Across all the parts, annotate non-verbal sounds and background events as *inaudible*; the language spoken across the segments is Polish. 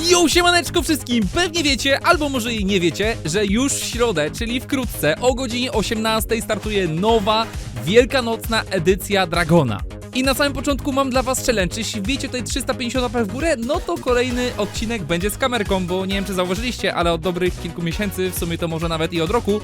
Yo, siemaneczko wszystkim! Pewnie wiecie, albo może i nie wiecie, że już w środę, czyli wkrótce, o godzinie 18 startuje nowa, wielkanocna edycja Dragona. I na samym początku mam dla was challenge. Jeśli wbijecie tutaj 350 łapek w górę, no to kolejny odcinek będzie z kamerką, bo nie wiem czy zauważyliście, ale od dobrych kilku miesięcy, w sumie to może nawet i od roku,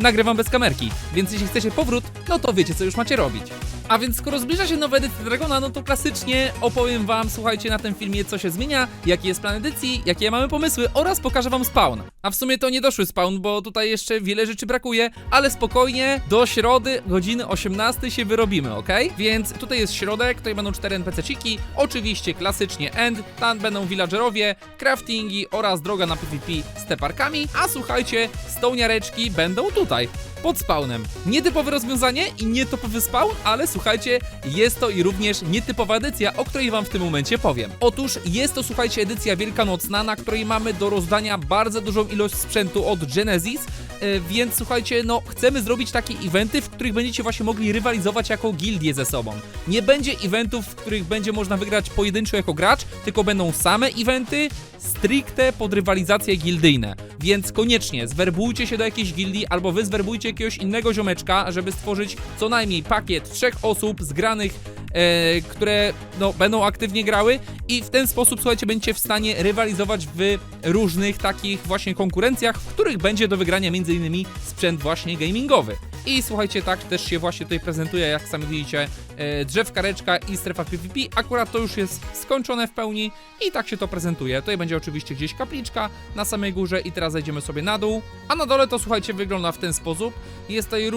nagrywam bez kamerki. Więc jeśli chcecie powrót, no to wiecie co już macie robić. A więc skoro zbliża się nowa edycja Dragona, no to klasycznie opowiem wam, słuchajcie, na tym filmie co się zmienia, jaki jest plan edycji, jakie mamy pomysły oraz pokażę wam spawn. A w sumie to nie doszły spawn, bo tutaj jeszcze wiele rzeczy brakuje, ale spokojnie, do środy godziny 18 się wyrobimy, ok? Więc tutaj jest środek, tutaj będą cztery NPC-ciki, oczywiście klasycznie end, tam będą villagerowie, craftingi oraz droga na PvP z teparkami, a słuchajcie, stołniareczki będą tutaj pod spawnem. Nietypowe rozwiązanie i nietypowy spawn, ale słuchajcie, jest to i również nietypowa edycja, o której wam w tym momencie powiem. Otóż jest to, słuchajcie, edycja wielkanocna, na której mamy do rozdania bardzo dużą ilość sprzętu od Genesis, e, więc słuchajcie, no chcemy zrobić takie eventy, w których będziecie właśnie mogli rywalizować jako gildie ze sobą. Nie będzie eventów, w których będzie można wygrać pojedynczo jako gracz, tylko będą same eventy stricte pod rywalizacje gildyjne. Więc koniecznie zwerbujcie się do jakiejś gildii, albo wy zwerbujcie jakiegoś innego ziomeczka, żeby stworzyć co najmniej pakiet trzech osób zgranych, e, które no, będą aktywnie grały i w ten sposób, słuchajcie, będziecie w stanie rywalizować w różnych takich właśnie konkurencjach, w których będzie do wygrania m.in. sprzęt właśnie gamingowy. I słuchajcie, tak też się właśnie tutaj prezentuje, jak sami widzicie, e, drzewka, reczka i strefa PvP. Akurat to już jest skończone w pełni i tak się to prezentuje. Tutaj będzie oczywiście gdzieś kapliczka na samej górze i teraz zejdziemy sobie na dół. A na dole to słuchajcie, wygląda w ten sposób. Jest tutaj e,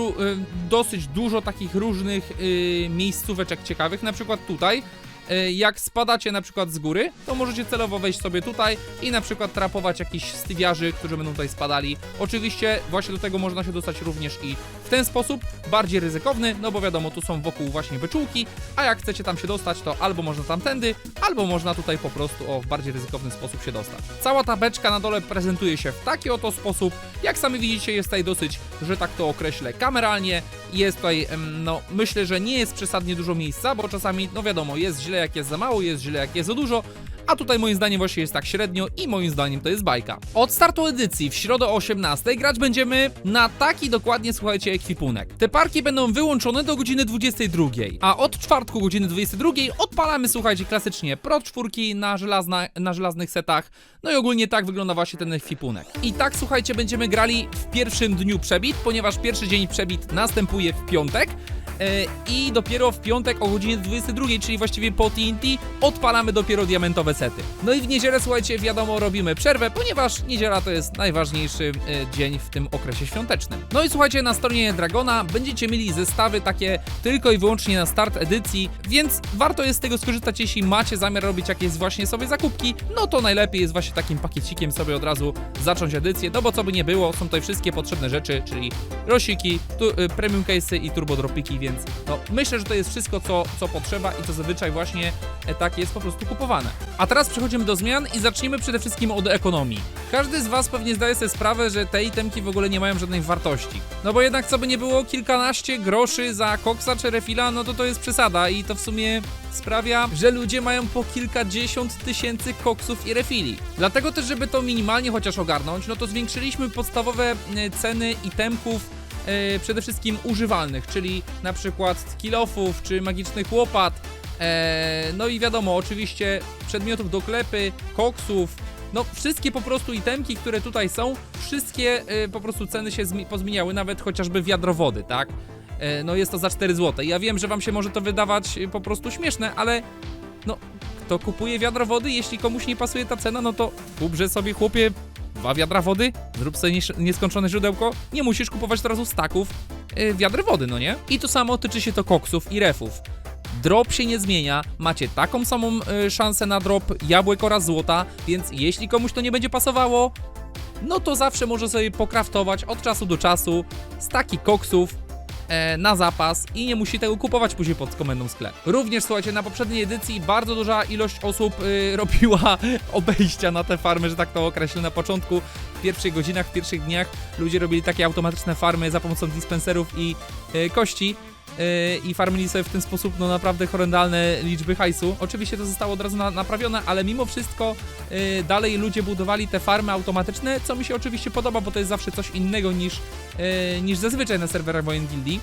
dosyć dużo takich różnych e, miejscóweczek ciekawych, na przykład tutaj. E, Jak spadacie na przykład z góry, to możecie celowo wejść sobie tutaj i na przykład trapować jakichś stywiarzy, którzy będą tutaj spadali. Oczywiście właśnie do tego można się dostać również i w ten sposób, bardziej ryzykowny, no bo wiadomo, tu są wokół właśnie wyczółki, a jak chcecie tam się dostać, to albo można tamtędy, albo można tutaj po prostu o w bardziej ryzykowny sposób się dostać. Cała ta beczka na dole prezentuje się w taki oto sposób. Jak sami widzicie, jest tutaj dosyć, że tak to określę, kameralnie. Jest tutaj, no myślę, że nie jest przesadnie dużo miejsca, bo czasami, no wiadomo, jest źle jak jest za mało, jest źle jak jest za dużo, a tutaj moim zdaniem właśnie jest tak średnio i moim zdaniem to jest bajka. Od startu edycji w środę o 18 grać będziemy na taki dokładnie, słuchajcie, ekwipunek. Te parki będą wyłączone do godziny 22, a od czwartku godziny 22 odpalamy, słuchajcie, klasycznie Pro 4 na, żelazna, na żelaznych setach, no i ogólnie tak wygląda właśnie ten ekwipunek. I tak, słuchajcie, będziemy grali w pierwszym dniu przebit, ponieważ pierwszy dzień przebit następuje w piątek, E, i dopiero w piątek o godzinie 22, czyli właściwie po TNT, odpalamy dopiero diamentowe sety. No i w niedzielę, słuchajcie, wiadomo, robimy przerwę, ponieważ niedziela to jest najważniejszy e, dzień w tym okresie świątecznym. No i słuchajcie, na stronie Dragona będziecie mieli zestawy takie tylko i wyłącznie na start edycji, więc warto jest z tego skorzystać, jeśli macie zamiar robić jakieś właśnie sobie zakupki, no to najlepiej jest właśnie takim pakiecikiem sobie od razu zacząć edycję, no bo co by nie było, są tutaj wszystkie potrzebne rzeczy, czyli rosiki, tu, y, premium case'y i turbo dropiki, więc no, myślę, że to jest wszystko, co, co potrzeba i co zazwyczaj właśnie e, tak jest po prostu kupowane. A teraz przechodzimy do zmian i zacznijmy przede wszystkim od ekonomii. Każdy z Was pewnie zdaje sobie sprawę, że te itemki w ogóle nie mają żadnej wartości. No bo jednak co by nie było, kilkanaście groszy za koksa czy refila, no to to jest przesada i to w sumie sprawia, że ludzie mają po kilkadziesiąt tysięcy koksów i refili. Dlatego też, żeby to minimalnie chociaż ogarnąć, no to zwiększyliśmy podstawowe e, ceny itemków e, przede wszystkim używalnych, czyli na przykład kilofów czy magicznych łopat. E, no i wiadomo, oczywiście przedmiotów do klepy, koksów, no wszystkie po prostu itemki, które tutaj są, wszystkie e, po prostu ceny się zmi- pozmieniały, nawet chociażby wiadro wody, tak? E, no jest to za 4 zł. Ja wiem, że wam się może to wydawać e, po prostu śmieszne, ale no kto kupuje wiadro wody, jeśli komuś nie pasuje ta cena, no to kupże sobie chłopie dwa wiadra wody, zrób sobie nies- nieskończone źródełko, nie musisz kupować od razu staków yy, wiadr wody, no nie? I to samo tyczy się to koksów i refów. Drop się nie zmienia, macie taką samą y, szansę na drop jabłek oraz złota, więc jeśli komuś to nie będzie pasowało, no to zawsze może sobie pokraftować od czasu do czasu staki koksów e, na zapas i nie musi tego kupować później pod komendą sklep. Również słuchajcie, na poprzedniej edycji bardzo duża ilość osób y, *laughs* robiła obejścia na te farmy, że tak to określę na początku. W pierwszych godzinach, w pierwszych dniach ludzie robili takie automatyczne farmy za pomocą dispenserów i y, kości. Yy, i farmili sobie w ten sposób no naprawdę horrendalne liczby hajsu. Oczywiście to zostało od razu na, naprawione, ale mimo wszystko yy, dalej ludzie budowali te farmy automatyczne, co mi się oczywiście podoba, bo to jest zawsze coś innego niż, yy, niż zazwyczaj na serwerach Wojen Gildii.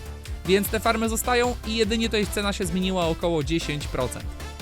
Więc te farmy zostają i jedynie to ich cena się zmieniła około 10%.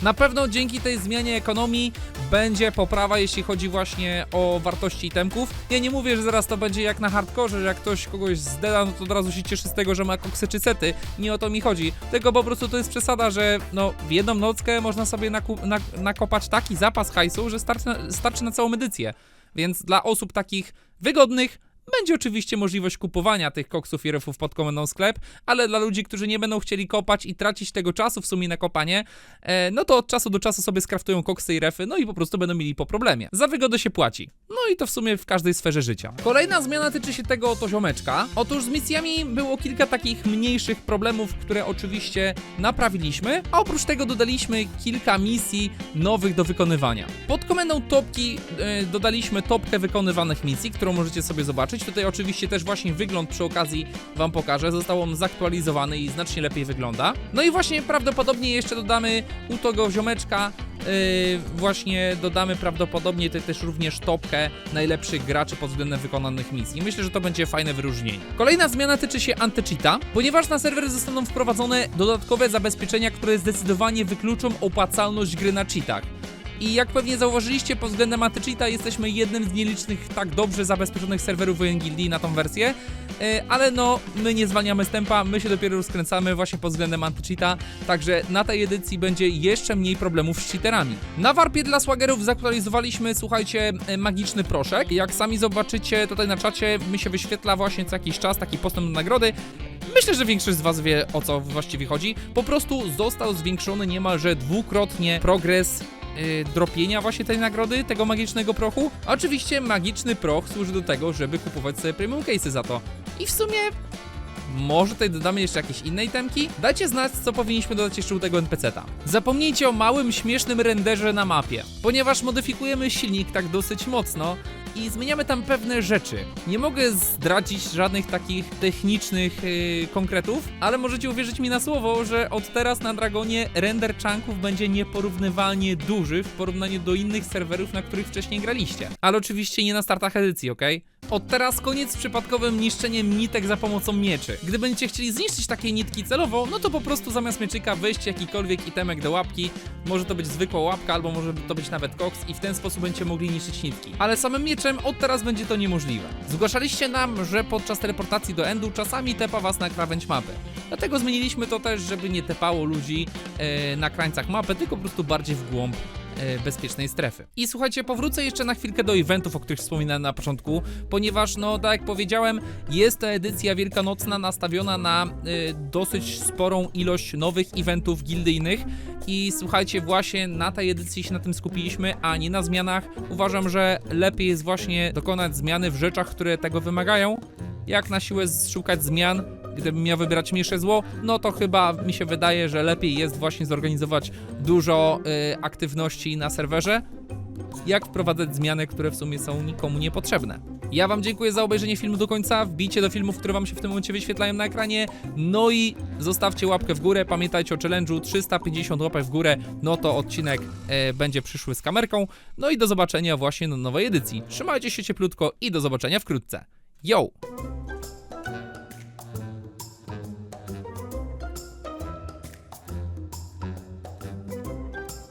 Na pewno dzięki tej zmianie ekonomii będzie poprawa, jeśli chodzi właśnie o wartości itemków. Ja nie mówię, że zaraz to będzie jak na hardkorze, że jak ktoś kogoś zdeda, no to od razu się cieszy z tego, że ma koksy czy sety. Nie o to mi chodzi. Tylko po prostu to jest przesada, że no w jedną nockę można sobie nak- nakopać taki zapas hajsu, że starczy na, starczy na całą edycję. Więc dla osób takich wygodnych będzie oczywiście możliwość kupowania tych koksów i refów pod komendą sklep, ale dla ludzi, którzy nie będą chcieli kopać i tracić tego czasu w sumie na kopanie, e, no to od czasu do czasu sobie skraftują koksy i refy, no i po prostu będą mieli po problemie. Za wygodę się płaci. No i to w sumie w każdej sferze życia. Kolejna zmiana tyczy się tego oto ziomeczka. Otóż z misjami było kilka takich mniejszych problemów, które oczywiście naprawiliśmy, a oprócz tego dodaliśmy kilka misji nowych do wykonywania. Pod komendą topki e, dodaliśmy topkę wykonywanych misji, którą możecie sobie zobaczyć. Tutaj oczywiście też właśnie wygląd przy okazji wam pokażę. Został on zaktualizowany i znacznie lepiej wygląda. No i właśnie prawdopodobnie jeszcze dodamy u tego ziomeczka Yy, właśnie dodamy prawdopodobnie tutaj też również topkę najlepszych graczy pod względem wykonanych misji. Myślę, że to będzie fajne wyróżnienie. Kolejna zmiana tyczy się antycheata, ponieważ na serwery zostaną wprowadzone dodatkowe zabezpieczenia, które zdecydowanie wykluczą opłacalność gry na cheatach. I jak pewnie zauważyliście, pod względem antycheata jesteśmy jednym z nielicznych tak dobrze zabezpieczonych serwerów Wojen Gildii na tą wersję. E, ale no, my nie zwalniamy z tempa, my się dopiero rozkręcamy właśnie pod względem antycheata, także na tej edycji będzie jeszcze mniej problemów z cheaterami. Na warpie dla swagerów zaktualizowaliśmy, słuchajcie, e, magiczny proszek. Jak sami zobaczycie tutaj na czacie, mi się wyświetla właśnie co jakiś czas taki postęp nagrody. Myślę, że większość z Was wie o co właściwie chodzi. Po prostu został zwiększony niemalże dwukrotnie progres yy, dropienia właśnie tej nagrody, tego magicznego prochu. A oczywiście magiczny proch służy do tego, żeby kupować sobie premium case'y za to. I w sumie może tutaj dodamy jeszcze jakieś inne itemki? Dajcie znać, co powinniśmy dodać jeszcze u tego NPC-ta. Zapomnijcie o małym, śmiesznym renderze na mapie, ponieważ modyfikujemy silnik tak dosyć mocno i zmieniamy tam pewne rzeczy. Nie mogę zdradzić żadnych takich technicznych yy, konkretów, ale możecie uwierzyć mi na słowo, że od teraz na Dragonie render chunków będzie nieporównywalnie duży w porównaniu do innych serwerów, na których wcześniej graliście. Ale oczywiście nie na startach edycji, ok? Od teraz koniec z przypadkowym niszczeniem nitek za pomocą mieczy. Gdy będziecie chcieli zniszczyć takie nitki celowo, no to po prostu zamiast mieczyka weźcie jakikolwiek itemek do łapki. Może to być zwykła łapka, albo może to być nawet koks i w ten sposób będziecie mogli niszczyć nitki. Ale samym mieczem od teraz będzie to niemożliwe. Zgłaszaliście nam, że podczas teleportacji do endu czasami tepa was na krawędź mapy. Dlatego zmieniliśmy to też, żeby nie tepało ludzi e, na krańcach mapy, tylko po prostu bardziej w głąb bezpiecznej strefy. I słuchajcie, powrócę jeszcze na chwilkę do eventów, o których wspominałem na początku, ponieważ, no, tak jak powiedziałem, jest to edycja wielkanocna nastawiona na e, dosyć sporą ilość nowych eventów gildyjnych. I słuchajcie, właśnie na tej edycji się na tym skupiliśmy, a nie na zmianach. Uważam, że lepiej jest właśnie dokonać zmiany w rzeczach, które tego wymagają, jak na siłę szukać zmian, gdybym miał wybierać mniejsze zło, no to chyba mi się wydaje, że lepiej jest właśnie zorganizować dużo y, aktywności na serwerze, jak wprowadzać zmiany, które w sumie są nikomu niepotrzebne. Ja wam dziękuję za obejrzenie filmu do końca, wbijcie do filmów, które wam się w tym momencie wyświetlają na ekranie, no i zostawcie łapkę w górę, pamiętajcie o challenge'u 350 łapek w górę, no to odcinek e, będzie przyszły z kamerką, no i do zobaczenia właśnie na nowej edycji. Trzymajcie się cieplutko i do zobaczenia wkrótce. Yo!